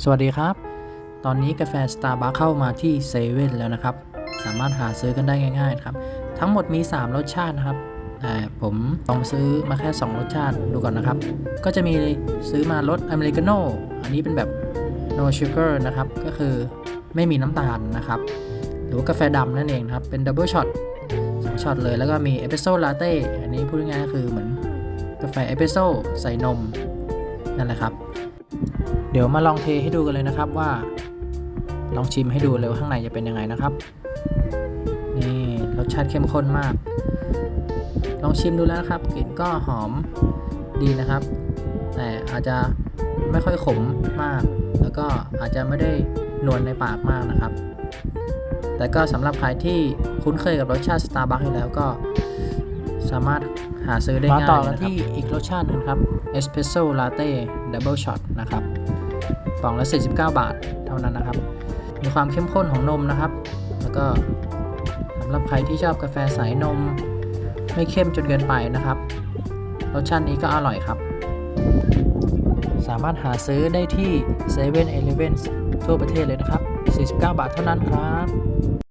สวัสดีครับ ตอนนี้กาแฟ Starbucks เข้ามาที่เซเว่นแล้วนะครับ สามารถหาซื้อกันได้ง่ายๆครับ ทั้งหมดมี 3 รสชาตินะครับแต่ผมลองซื้อมาแค่ 2 รสชาติดูก่อนนะครับ ก็จะมีซื้อมารสอเมริกาโน่อันนี้เป็นแบบ no sugar นะครับ ก็คือไม่มีน้ำตาลนะครับ หรือกาแฟดำนั่นเองครับ เป็นดับเบิลช็อตสองช็อตเลย แล้วก็มีเอสเปรสโซ่ลาเต้อันนี้พูดง่ายๆก็คือเหมือนกาแฟเอสเปรสโซ่ใส่นมนั่นแหละครับ เดี๋ยวมาลองเทให้ดูกันเลยนะครับว่า ลองชิมให้ดูเลยว่าข้างในจะเป็นยังไงนะครับ นี่รสชาติเข้มข้นมาก ลองชิมดูแล้วนะครับกลิ่นก็หอมดีนะครับ แต่อาจจะไม่ค่อยขมมาก แล้วก็อาจจะไม่ได้นวลในปากมากนะครับ แต่ก็สำหรับใครที่คุ้นเคยกับรสชาติ Starbucks อยู่แล้วก็ สามารถหาซื้อได้ง่ายมาต่อกันเลยะครับที่อีกรสชาติหนึงครับ Espresso Latte Double Shot นะครับกล่องละ 49 บาทเท่านั้นนะครับ มีความเข้มข้นของนมนะครับ แล้วก็สำหรับใครที่ชอบกาแฟสายนม ไม่เข้มจนเกินไปนะครับ รสชาตินี้ก็อร่อยครับ สามารถหาซื้อได้ที่7 e เ e ่ e อทั่วประเทศเลยนะครับ 49 บาทเท่านั้นครับ